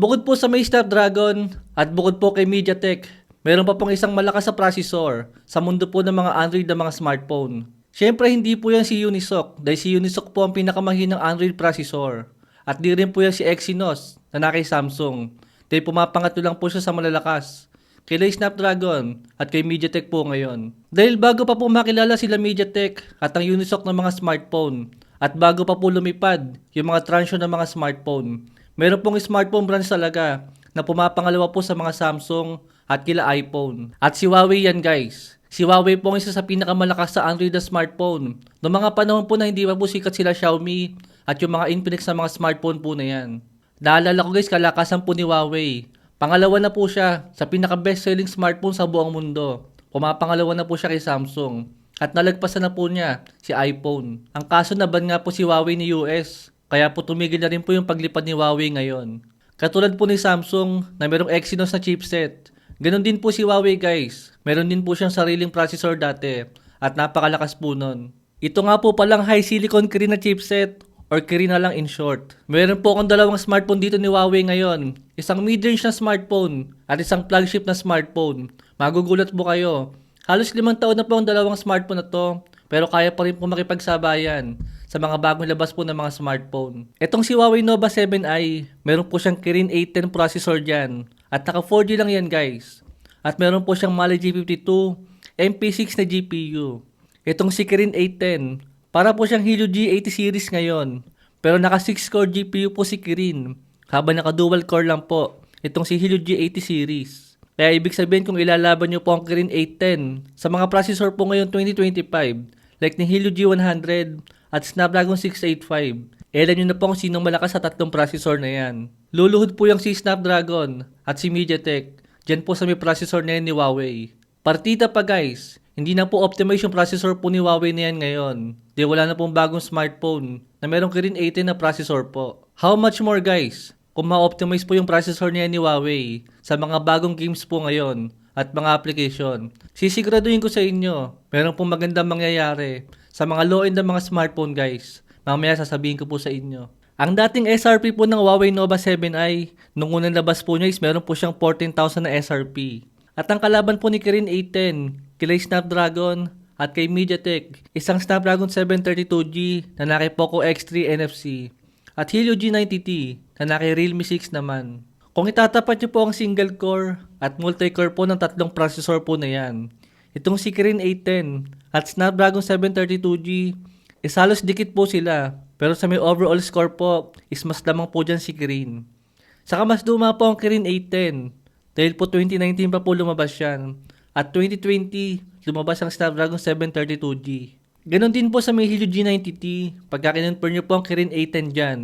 Bukod po sa may Snapdragon at bukod po kay MediaTek, meron pa pong isang malakas na processor sa mundo po ng mga Android na mga smartphone. Siyempre hindi po yan si Unisoc dahil si Unisoc po ang pinakamahinang Android processor. At di rin po yan si Exynos na na kay Samsung dahil pumapangatlo lang po siya sa malalakas. Kay Snapdragon at kay MediaTek po ngayon. Dahil bago pa po makilala sila MediaTek at ang Unisoc ng mga smartphone at bago pa po lumipad yung mga transyo ng mga smartphone, meron pong smartphone brands talaga na pumapangalawa po sa mga Samsung at kila iPhone. At si Huawei yan guys. Si Huawei po ang isa sa pinakamalakas sa Android na smartphone. Noong mga panahon po na hindi pa po sikat sila Xiaomi at yung mga Infinix na mga smartphone po na yan. Naalala ko guys, kalakasan po ni Huawei. Pangalawa na po siya sa pinaka best selling smartphone sa buong mundo. Pumapangalawa na po siya kay Samsung. At nalagpasan na po niya si iPhone. Ang kaso na ban nga po si Huawei ni US. Kaya po tumigil na rin po yung paglipad ni Huawei ngayon. Katulad po ni Samsung na merong Exynos na chipset. Ganon din po si Huawei guys. Meron din po siyang sariling processor dati at napakalakas po nun. Ito nga po palang high silicon Kirin na chipset or Kirin na lang in short. Meron po akong dalawang smartphone dito ni Huawei ngayon. Isang mid-range na smartphone at isang flagship na smartphone. Magugulat po kayo. Halos limang taon na po ang dalawang smartphone na to pero kaya pa rin po makipagsabayan sa mga bagong labas po ng mga smartphone. Itong si Huawei Nova 7i, meron po siyang Kirin 810 processor dyan. At naka 4G lang yan guys. At meron po siyang Mali G52 MP6 na GPU. Itong si Kirin 810, para po siyang Helio G80 series ngayon. Pero naka 6 core GPU po si Kirin. Habang naka dual core lang po, itong si Helio G80 series. Kaya ibig sabihin kung ilalaban nyo po ang Kirin 810 sa mga processor po ngayon 2025, like ni Helio G100 at Snapdragon 685, Elan nyo na po kung sinong malakas sa tatlong processor na yan. Luluhod po yung si Snapdragon at si MediaTek. Diyan po sa may processor na yan ni Huawei. Partida pa guys. Hindi na po optimize yung processor po ni Huawei na yan ngayon. Di wala na pong bagong smartphone na merong Kirin 18 na processor po. How much more guys? Kung ma-optimize po yung processor niya ni Huawei sa mga bagong games po ngayon at mga application. Sisiguraduhin ko sa inyo, meron pong magandang mangyayari sa mga low-end na mga smartphone guys. Mamaya sasabihin ko po sa inyo. Ang dating SRP po ng Huawei Nova 7i, nung unang labas po niya is meron po siyang 14,000 na SRP. At ang kalaban po ni Kirin 810, kay Snapdragon at kay MediaTek, isang Snapdragon 732G na naki Poco X3 NFC at Helio G90T na naki Realme 6 naman. Kung itatapat niyo po ang single core at multi-core po ng tatlong processor po na yan, itong si Kirin 810 at Snapdragon 732G is halos dikit po sila pero sa may overall score po is mas lamang po dyan si Kirin. Saka mas luma po ang Kirin 810 dahil po 2019 pa po lumabas yan at 2020 lumabas ang Snapdragon 732G. Ganon din po sa may Helio G90T pagka kinonfer nyo po ang Kirin 810 dyan.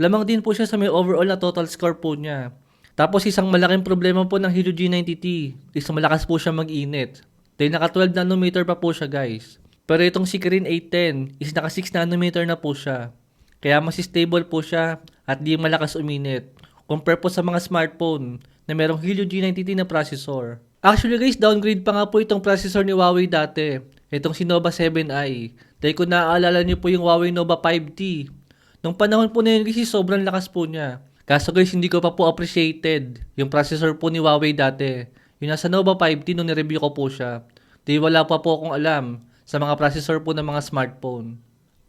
Lamang din po siya sa may overall na total score po niya. Tapos isang malaking problema po ng Helio G90T is malakas po siya mag-init. Dahil naka 12 nanometer pa po siya guys. Pero itong si Kirin 810 is naka 6 nanometer na po siya. Kaya mas stable po siya at di malakas uminit. Compare po sa mga smartphone na merong Helio G90T na processor. Actually guys, downgrade pa nga po itong processor ni Huawei dati. Itong si Nova 7i. Dahil kung naaalala niyo po yung Huawei Nova 5T. Nung panahon po na yun kasi sobrang lakas po niya. Kaso guys, hindi ko pa po appreciated yung processor po ni Huawei dati. Yung nasa Nova 5T nung nireview ko po siya. Di wala pa po akong alam sa mga processor po ng mga smartphone.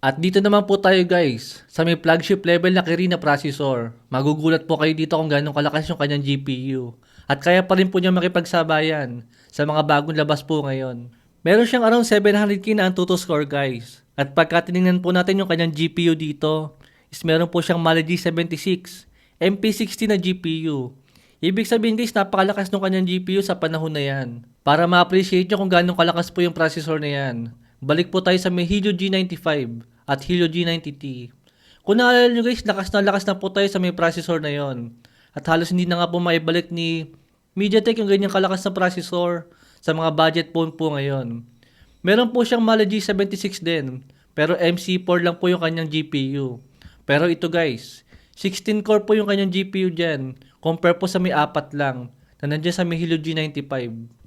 At dito naman po tayo guys, sa may flagship level na Kirin na processor. Magugulat po kayo dito kung gano'ng kalakas yung kanyang GPU. At kaya pa rin po niya makipagsabayan sa mga bagong labas po ngayon. Meron siyang around 700k na Antutu score guys. At pagka tinignan po natin yung kanyang GPU dito, is meron po siyang Mali G76, MP60 na GPU. Ibig sabihin guys, napakalakas ng kanyang GPU sa panahon na yan. Para ma-appreciate nyo kung gano'ng kalakas po yung processor na yan, balik po tayo sa may Helio G95 at Helio G90T. Kung naalala nyo guys, lakas na lakas na po tayo sa may processor na yon. At halos hindi na nga po maibalik ni MediaTek yung ganyang kalakas na processor sa mga budget phone po ngayon. Meron po siyang Mali G76 din, pero MC4 lang po yung kanyang GPU. Pero ito guys, 16 core po yung kanyang GPU dyan, compare po sa may apat lang na nandiyan sa may Helio G95.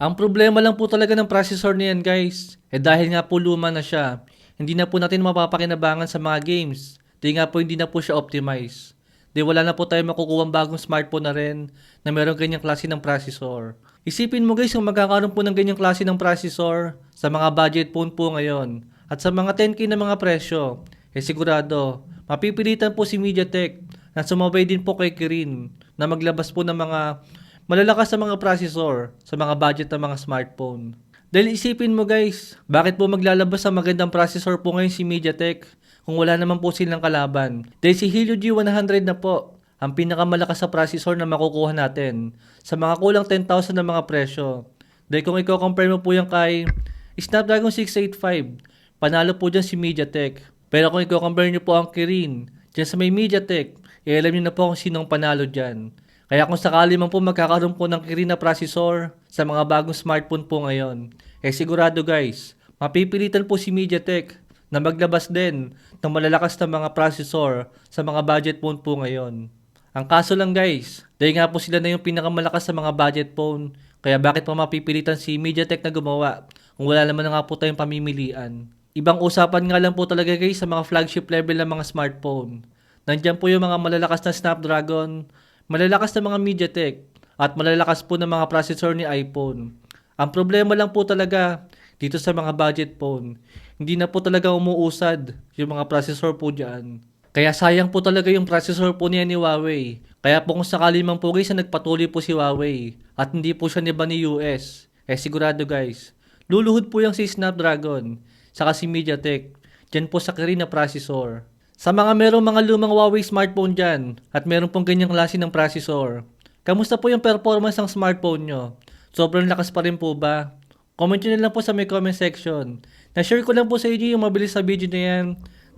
Ang problema lang po talaga ng processor niyan guys, eh dahil nga po luma na siya, hindi na po natin mapapakinabangan sa mga games. Di nga po hindi na po siya optimize. di wala na po tayo makukuha bagong smartphone na rin na meron ganyang klase ng processor. Isipin mo guys kung magkakaroon po ng ganyang klase ng processor sa mga budget phone po ngayon at sa mga 10k na mga presyo, eh sigurado, mapipilitan po si MediaTek na sumabay din po kay Kirin na maglabas po ng mga malalakas na mga processor sa mga budget ng mga smartphone. Dahil isipin mo guys, bakit po maglalabas sa magandang processor po ngayon si MediaTek kung wala naman po silang kalaban? Dahil si Helio G100 na po ang pinakamalakas sa processor na makukuha natin sa mga kulang 10,000 na mga presyo. Dahil kung i-compare mo po yan kay Snapdragon 685, panalo po dyan si MediaTek. Pero kung i-compare nyo po ang Kirin, dyan sa may MediaTek, eh alam nyo na po kung sinong panalo dyan. Kaya kung sakali man po magkakaroon po ng Kirin processor sa mga bagong smartphone po ngayon, eh sigurado guys, mapipilitan po si MediaTek na maglabas din ng malalakas na mga processor sa mga budget phone po ngayon. Ang kaso lang guys, dahil nga po sila na yung pinakamalakas sa mga budget phone, kaya bakit pa mapipilitan si MediaTek na gumawa kung wala naman na nga po tayong pamimilian. Ibang usapan nga lang po talaga guys sa mga flagship level ng mga smartphone. Nandiyan po yung mga malalakas na Snapdragon, malalakas na mga MediaTek, at malalakas po ng mga processor ni iPhone. Ang problema lang po talaga dito sa mga budget phone, hindi na po talaga umuusad yung mga processor po dyan. Kaya sayang po talaga yung processor po niya ni Huawei. Kaya po kung sakali man po guys na nagpatuloy po si Huawei at hindi po siya niba ni US, eh sigurado guys, luluhod po yung si Snapdragon, saka si MediaTek, dyan po sa Kirin na processor. Sa mga merong mga lumang Huawei smartphone dyan at meron pong ganyang klase ng processor, kamusta po yung performance ng smartphone nyo? Sobrang lakas pa rin po ba? Comment nyo na lang po sa may comment section. Na-share ko lang po sa inyo yung mabilis sa video na yan.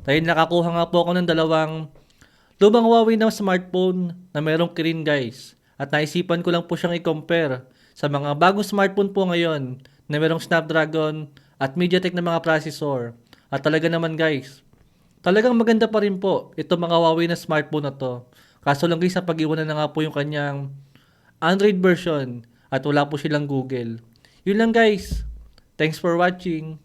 Dahil nakakuha nga po ako ng dalawang lumang Huawei na smartphone na merong Kirin guys. At naisipan ko lang po siyang i-compare sa mga bagong smartphone po ngayon na merong Snapdragon at MediaTek na mga processor. At talaga naman guys, talagang maganda pa rin po itong mga Huawei na smartphone na to. Kaso lang guys, sa pag-iwanan na nga po yung kanyang Android version at wala po silang Google. Yun lang guys. Thanks for watching.